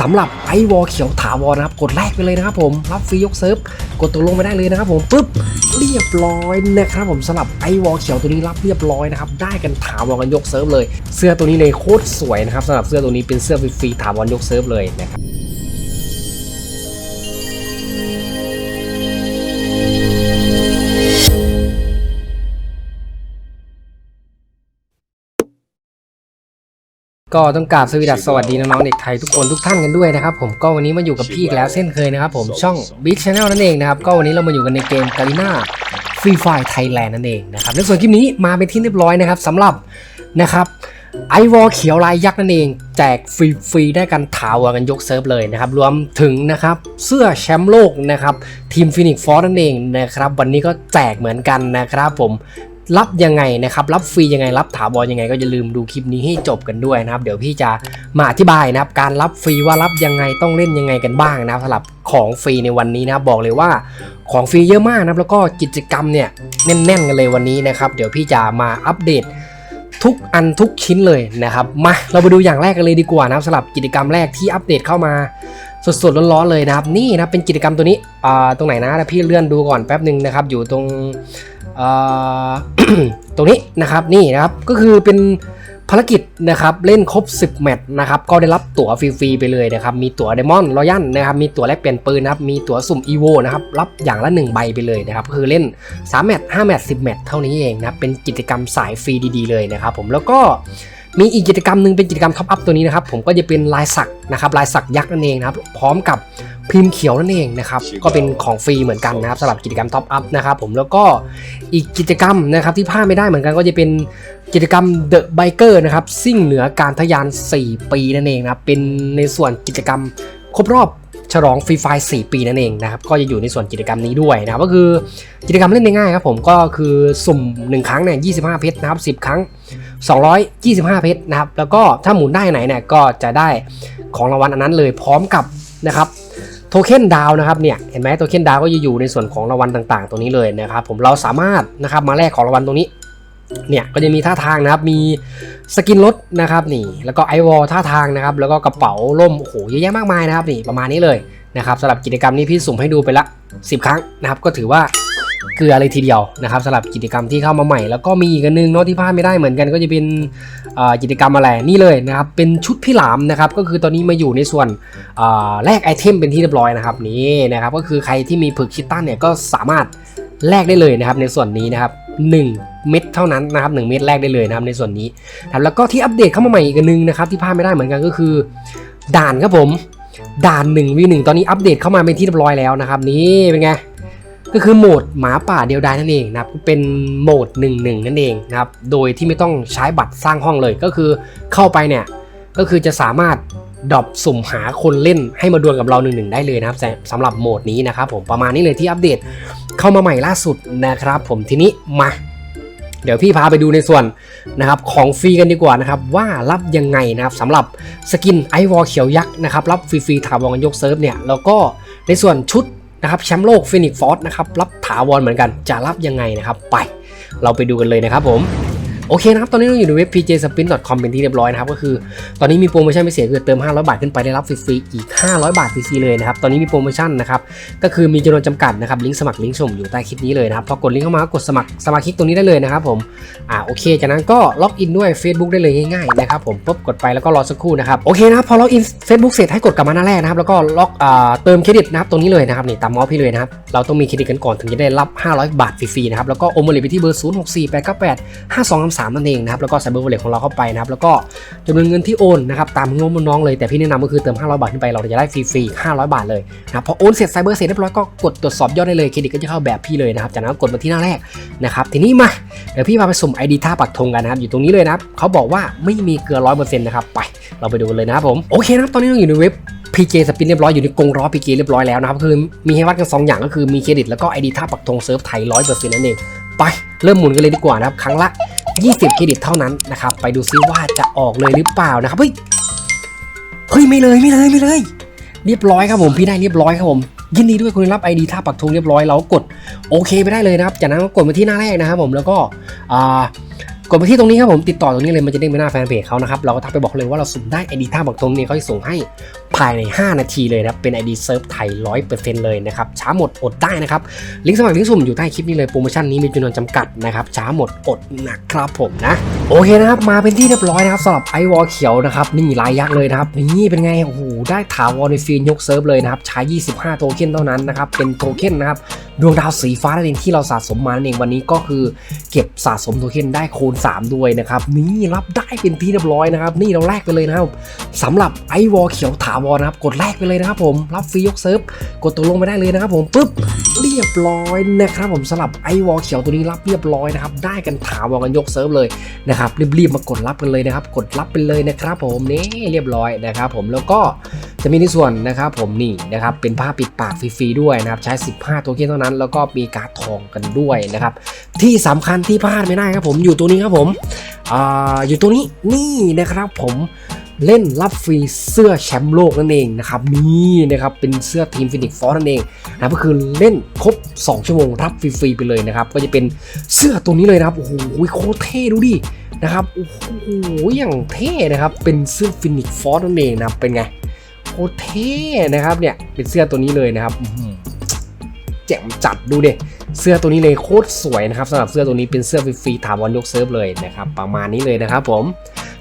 สำหรับไอวอลเขียวถาวรนะครับ กดแรกไปเลยนะครับผมรับฟรียกเซิร์ฟกดตกลงไปได้เลยนะครับผมปุ๊บเรียบร้อยนะครับผมสำหรับไอวอลเขียวตัวนี้รับเรียบร้อยนะครับได้กันถาวรกันยกเซิร์ฟเลย เสื้อตัวนี้เลยโคตรสวยนะครับสำหรับเสื้อตัวนี้เป็นเสื้อฟรีถาวรยกเซิร์ฟเลยนะครับ ก็ต้องกราบสวัสดีสวัสดีน้องๆเด็กไทยทุกคนทุกท่านกันด้วยนะครับผมก็วันนี้มาอยู่กับพี่อีกแล้วเช่นเคยนะครับผมช่อง Big Channel นั่นเองนะครับก็วันนี้เรามาอยู่กันในเกมกาลิน่าฟรีไฟไทยแลนด์นั่นเองนะครับในส่วนคลิปนี้มาเป็นที่เรียบร้อยนะครับสำหรับนะครับไอวอลเขียวลายยักษ์นั่นเองแจกฟรีๆได้กันถาวรกันยกเซิร์ฟเลยนะครับรวมถึงนะครับเสื้อแชมป์โลกนะครับทีมฟินิกฟอร์นั่นเองนะครับวันนี้ก็แจกเหมือนกันนะครับผม รับยังไงนะครับ รับฟรียังไง รับถาวรยังไง ก็อย่าลืมดูคลิปนี้ให้จบกันด้วยนะครับ เดี๋ยวพี่จะมาอธิบายนะครับ การรับฟรีว่ารับยังไงต้องเล่นยังไงกันบ้างนะครับสำหรับของฟรีในวันนี้นะบบอกเลยว่าของฟรีเยอะมากนะครับแล้วก็กิจกรรมเนี่ยแน่นๆกันเลยวันนี้นะครับ เดี๋ยวพี่จะมาอัปเดตทุกอันทุกชิ้นเลยนะครับมาเราไปดูอย่างแรกกันเลยดีกว่านะครับสำหรับกิจกรรมแรกที่อัปเดตเข้ามาสดๆร้อนๆเลยนะครับ นี่นะเป็นกิจกรรมตัวนี้ตรงไหนนะพี่เลื่อนดูก่อนแป๊บหนึ่งนะครับ อยู่ตรง ตรงนี้นะครับนี่นะครับก็คือเป็นภารกิจนะครับเล่นครบ 10 แมตช์นะครับก็ได้รับตั๋วฟรีๆไปเลยนะครับมีตั๋วเดมอนรอยัลนะครับมีตั๋วแลกเปลี่ยนปืนนะครับมีตั๋วสุ่มอีโวนะครับรับอย่างละ 1 ใบไปเลยนะครับคือเล่น 3 แมตช์5แมตช์10 แมตช์เท่านี้เองนะเป็นกิจกรรมสายฟรีดีๆเลยนะครับผมแล้วก็มีอีกกิจกรรมหนึ่งเป็นกิจกรรมท็อปอัพตัวนี้นะครับผมก็จะเป็นลายสักนะครับลายสักยักษ์นั่นเองนะครับพร้อมกับ พิมพ์เขียวนั่นเองนะครับ ก็เป็นของฟรีเหมือนกันนะครับสำหรับกิจกรรมท็อปอัพนะครับผมแล้วก็อีกกิจกรรมนะครับที่พลาดไม่ได้เหมือนกันก็จะเป็นกิจกรรม The Biker นะครับซิ่งเหนือการทะยาน 4 ปีนั่นเองนะครับเป็นในส่วนกิจกรรมครบรอบฉลองฟรีไฟ4ปีนั่นเองนะครับ ก็จะอยู่ในส่วนกิจกรรมนี้ด้วยนะครับก็คือกิจกรรมเล่นง่ายๆครับผมก็คือสุ่ม 1 ครั้งเนี่ย25 เพชรนะครับ 10 ครั้ง 225 เพชรนะครับ แล้วก็ถ้าหมุนได้ไหนเนี่ยก็จะได้ของรางวัลอันนั้นเลยพร้อมกับนะครับ โทเค็นดาวนะครับเนี่ยเห็นไหมโทเค็นดาวก็จะอยู่ในส่วนของรางวัลต่างๆตรงนี้เลยนะครับผมเราสามารถนะครับมาแลกของรางวัลตรงนี้เนี่ยก็จะมีท่าทางนะครับมีสกินรถนะครับนี่แล้วก็ไอวอลท่าทางนะครับแล้วก็กระเป๋าล่มโอ้โหเยอะแยะมากมายนะครับนี่ประมาณนี้เลยนะครับสำหรับกิจกรรมนี้พี่สุ่มให้ดูไปละ 10 ครั้งนะครับก็ถือว่า ลือเลยทีเดียวนะครับสำหรับกิจกรรมที่เข้ามาใหม่ แล้วก็มีอีกอันนึงเนาะที่พลาดไม่ได้เหมือนกันก็จะเป็นกิจกรรมอะไรนี่เลยนะครับเป็นชุดพี่หลามนะครับก็คือตอนนี้มาอยู่ในส่วนแลกไอเทมเป็นที่เรียบร้อยนะครับนี่นะครับก็คือใครที่มีผึกชิตตันเนี่ยก็สามารถแลกได้เลยนะครับในส่วนนี้นะครับ1เม็ดเท่านั้นนะครับ1เม็ดแรกได้เลยนะครับในส่วนนี้ครับแล้วก็ที่อัปเดตเข้ามาใหม่อีกอันนึงนะครับที่พลาดไม่ได้เหมือนกันก็คือ ด่านครับผมด่าน1 v 1ตอนนี้อัปเดตเข้ามาเป็นที่เรียบร้อยแล้วนะครับนี่เป็นไง ก็คือโหมดหมาป่าเดียวดายนั่นเองนะครับเป็นโหมด 1 1 นั่นเองนะครับโดยที่ไม่ต้องใช้บัตรสร้างห้องเลยก็คือเข้าไปเนี่ยก็คือจะสามารถดรอปสุ่มหาคนเล่นให้มาดวลกับเราหนึ่งหนึ่งได้เลยนะครับสำหรับโหมดนี้นะครับผมประมาณนี้เลยที่อัปเดตเข้ามาใหม่ล่าสุดนะครับ ผมทีนี้มา เดี๋ยวพี่พาไปดูในส่วนนะครับของฟรีกันดีกว่านะครับว่ารับยังไงนะครับสำหรับสกินไอวอลเขียวยักษ์นะครับรับฟรีๆถาวรกันยกเซิร์ฟเนี่ยแล้วก็ในส่วนชุด นะครับแชมป์โลกฟินิกฟอร์สนะครับรับถาวรเหมือนกันจะรับยังไงนะครับ ไป เราไปดูกันเลยนะครับผม โอเคนะครับ ตอนนี้เราอยู่ในเว็บ pjspin.com เป็นที่เรียบร้อยนะครับ ก็คือตอนนี้มีโปรโมชั่นพิเศษคือเติม 500 บาทขึ้นไปได้รับฟรีๆอีก 500 บาทฟรีๆเลยนะครับ ตอนนี้มีโปรโมชั่นนะครับ ก็คือมีจำนวนจำกัดนะครับ ลิงก์สมัครลิงก์ชมอยู่ใต้คลิปนี้เลยนะครับ พอกดลิงก์เข้ามากดสมัครสมาชิกตรงนี้ได้เลยนะครับผม อ่าโอเค จากนั้นก็ล็อกอินด้วย Facebook ได้เลยง่ายๆนะครับผมปุ๊บกดไปแล้วก็รอสักครู่นะครับ โอเคนะครับ พอล็อกอิน Facebook เสร็จให้กดกลับมาหน้าแรกนะครับ แล้วก็ล็อกอ่าเติมเครดิตนะครับตรงนี้เลยนะครับนี่ตามมอพี่เลยนะครับ เราต้องมีเครดิตกันก่อนถึงจะได้รับ 500 บาทฟรีๆนะครับ แล้วก็โอนเงินไปที่เบอร์ 0 6 4 8 9 8 5 2 3 3นั่นเองนะครับแล้วก็ใส่เบอร์วอลเล็ตของเราเข้าไปนะครับแล้วก็จำนวนเงินที่โอนนะครับตามงบน้องเลยแต่พี่แนะนำก็คือเติม 500 บาทขึ้นไปเราจะได้ฟรีๆ500 บาทเลยนะพอโอนเสร็จไซเบอร์เสร็จเรียบร้อยก็กดตรวจสอบยอดได้เลยเครดิตก็จะเข้าแบบพี่เลยนะครับจากนั้นกดมาที่หน้าแรกนะครับทีนี้มาเดี๋ยวพี่พาไปสุ่ม ID ท่าปักธงกันนะครับอยู่ตรงนี้เลยนะครับเขาบอกว่าไม่มีเกลือร้อยเปอร์เซ็นต์นะครับไปเราไปดูกันเลยนะครับผมโอเคนะครับตอนนี้เราอยู่ในเว็บ PJ สปินเรียบร้อยอยู่ในกรงล้อ PJ เรียบร้อยแล้วนะครับคือมีให้วัดกัน 2 อย่างก็คือมีเครดิตแล้วก็ ID ท่าปักธงเซิร์ฟไทย100%นั่นเองไปเริ่มหมุนกันเลยดีกว่านะครับครั้งละ 20เครดิตเท่านั้นนะครับไปดูซิว่าจะออกเลยหรือเปล่านะครับเฮ้ยเฮ้ยไม่เลยไม่เลยไม่เลย เรียบร้อยครับผมพี่ได้เรียบร้อยครับผมยินดีด้วยคุณรับ ID ท่าปักธงเรียบร้อยเรากดโอเคไปได้เลยนะครับจากนั้นก็กดมาที่หน้าแรกนะครับผมแล้วก็อ่า กดไปที่ตรงนี้ครับผมติดต่อตรงนี้เลยมันจะเด้งไปหน้าแฟนเพจเขานะครับเราก็ทักไปบอกเลยว่าเราสุ่มได้ ID ท่าบอกตรงนี้เขาจะส่งให้ภายใน 5 นาทีเลยนะเป็น ID เซิร์ฟไทย 100%เลยนะครับช้าหมดอดได้นะครับลิงก์สมัครลิงก์สุ่มอยู่ใต้คลิปนี้เลยโปรโมชั่นนี้มีจำนวนจำกัดนะครับช้าหมดอดนะครับผมนะโอเคนะครับมาเป็นที่เรียบร้อยนะครับสำหรับไอวอลเขียวนะครับนี่ลายยักษ์เลยนะครับนี่เป็นไงโอ้โหได้ถาวรในฟีนยกเซิร์ฟเลยนะครับใช้ 25 โทเค็นเท่านั้นนะครับเป็นโทเค็นนะครับดวงดาวสีฟ้านั่นเองที่เราสะสมมานั่นเองวันนี้ก็คือ เก็บสะสมโทเค็นได้คูณ3 ด้วยนะครับนี่รับได้เป็นที่เรียบร้อยนะครับ นี่เราแลกไปเลยนะครับสำหรับไอวอลเขียวถาวรนะครับ กดแลกไปเลยนะครับผมรับฟรียกเซิร์ฟกดตกลงไปได้เลยนะครับผมปุ๊บเรียบร้อยนะครับผมสำหรับไอวอลเขียวตัวนี้รับเรียบร้อยนะครับได้กันถาวรกันยกเซิร์ฟเลยนะครับรีบๆมากดรับกันเลยนะครับ กดรับไปเลยนะครับ ผมนี่เรียบร้อยนะครับ ผมแล้วก็ จะมีในส่วนนะครับผมนี่นะครับเป็นผ้าปิดปากฟรีๆด้วยนะครับใช้ 15โทเค็นเท่านั้น แล้วก็มีการ์ดทองกันด้วยนะครับที่สำคัญที่พลาดไม่ได้ครับผมอยู่ตัวนี้ครับผมออยู่ตัวนี้นี่นะครับผมเล่นรับฟรีเสื้อแชมป์โลกนั่นเองนะครับนี่นะครับเป็นเสื้อทีมฟินิกฟอร์นั่นเองนะก็คือเล่นครบ 2 ชั่วโมงรับฟรีๆไปเลยนะครับก็จะเป็นเสื้อตัวนี้เลยนะครับโอ้โหโคตรเท่ดูดินะครับโอ้โหอย่างเท่นะครับเป็นเสื้อฟินิกฟอร์นั่นเองนะเป็นไง โคตรเท่นะครับเนี่ยเป็นเสื้อตัวนี้เลยนะครับอื้อหือแจ่มจัดดูดิเสื้อตัวนี้เลยโคตรสวยนะครับสำหรับเสื้อตัวนี้เป็นเสื้อฟรีๆถาวรยกเซิร์ฟเลยนะครับประมาณนี้เลยนะครับผม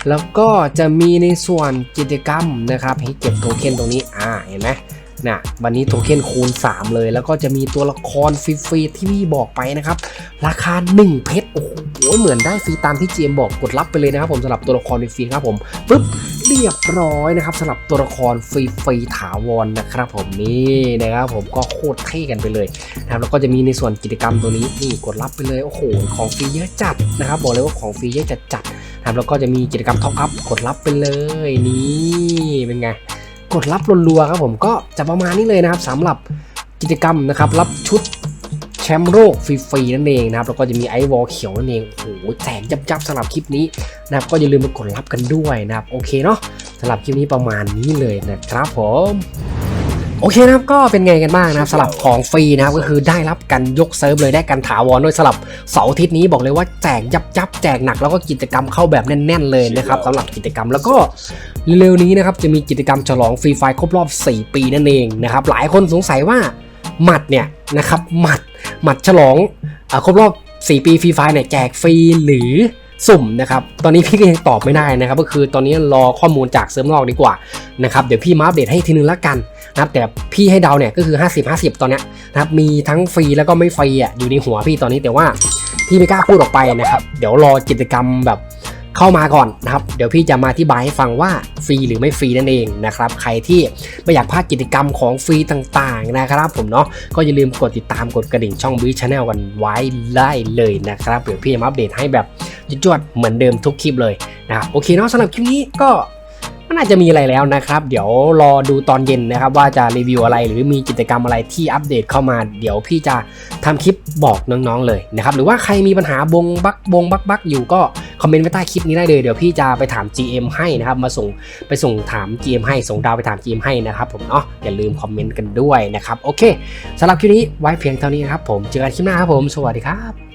แล้วก็จะมีในส่วนกิจกรรมนะครับให้เก็บโทเค็นตรงนี้อ่าเห็นไหมนะวันนี้โทเค็นคูณ 3 เลย แล้วก็จะมีตัวละครฟรีๆที่พี่บอกไปนะครับ ราคา 1 เพชรโอ้โหเหมือนได้ฟรีตามที่เจมบอกกดรับไปเลยนะครับผมสำหรับตัวละครฟรีๆครับผมปุ๊บ เรียบร้อยนะครับสำหรับตัวละครฟรีๆถาวรนะครับ ผมนี่นะครับผมก็โคตรเท่กันไปเลยนะครับแล้วก็จะมีในส่วนกิจกรรมตัวนี้นี่กดรับไปเลยโอ้โหของฟรีเยอะจัดนะครับ บอกเลยว่าของฟรีเยอะจัดจัดนะครับแล้วก็จะมีกิจกรรมท็อปอัพกดรับไปเลยนี่เป็นไงกดรับรัวๆครับผมก็จะประมาณนี้เลยนะครับสำหรับกิจกรรมนะครับ รับชุด แชมป์โลกฟรีๆนั่นเองนะครับแล้วก็จะมีไอวอลเขียวนั่นเองโอ้โหแจกยับๆสำหรับคลิปนี้นะครับก็อย่าลืมมากดรับกันด้วยนะครับโอเคเนาะสำหรับคลิปนี้ประมาณนี้เลยนะครับผมโอเคนะครับก็เป็นไงกันบ้างนะครับสำหรับของฟรีนะครับก็คือได้รับกันยกเซิร์ฟเลยได้กันถาวรด้วยสำหรับเสาร์อาทิตย์นี้บอกเลยว่าแจกยับยับแจกหนักแล้วก็กิจกรรมเข้าแบบแน่น ๆ เลยนะครับสำหรับกิจกรรมแล้วก็เร็วๆนี้นะครับจะมีกิจกรรมฉลองฟรีไฟครบรอบ 4 ปีนั่นเองนะครับหลายคนสงสัยว่า หมัดเนี่ยนะครับหมัดหมัดฉลองอาครบรอบ 4 ปีฟรีไฟเนี่ยแจกฟรีหรือสุ่มนะครับตอนนี้พี่ก็ยังตอบไม่ได้นะครับ ก็คือตอนนี้รอข้อมูลจากเซิร์ฟนอกดีกว่านะครับเดี๋ยวพี่มาอัปเดตให้ทีนึงละกันนะครับแต่พี่ให้เดาเนี่ยก็คือ 50 50 ตอนเนี้ยนะครับมีทั้งฟรีแล้วก็ไม่ฟรีอะอยู่ในหัวพี่ตอนนี้แต่ว่าพี่ไม่กล้าพูดออกไปนะครับ เดี๋ยวรอกิจกรรมแบบ เข้ามาก่อนนะครับ เดี๋ยวพี่จะมาอธิบายให้ฟังว่าฟรีหรือไม่ฟรีนั่นเองนะครับ ใครที่ไม่อยากพลาดกิจกรรมของฟรีต่างๆนะครับ ผมเนาะ ก็อย่าลืมกดติดตามกดกระดิ่งช่องบีชาแนลกันไว้ได้เลยนะครับ เดี๋ยวพี่จะมาอัปเดตให้แบบจวดๆเหมือนเดิมทุกคลิปเลยนะครับ โอเคเนาะสำหรับคลิปนี้ก็น่าจะมีอะไรแล้วนะครับ เดี๋ยวรอดูตอนเย็นนะครับ ว่าจะรีวิวอะไรหรือมีกิจกรรมอะไรที่อัปเดตเข้ามา เดี๋ยวพี่จะทำคลิปบอกน้องๆเลยนะครับ หรือว่าใครมีปัญหาบงบักบงบักบักอยู่ก็ คอมเมนต์ไว้ใต้คลิปนี้ได้เลยเดี๋ยวพี่จะไปถาม GM ให้นะครับมาส่งไปส่งถาม GM ให้ส่งดาวไปถาม GM ให้นะครับผมเนาะอย่าลืมคอมเมนต์กันด้วยนะครับโอเคสำหรับคลิปนี้ไว้เพียงเท่านี้นะครับผมเจอกันคลิปหน้าครับผมสวัสดีครับ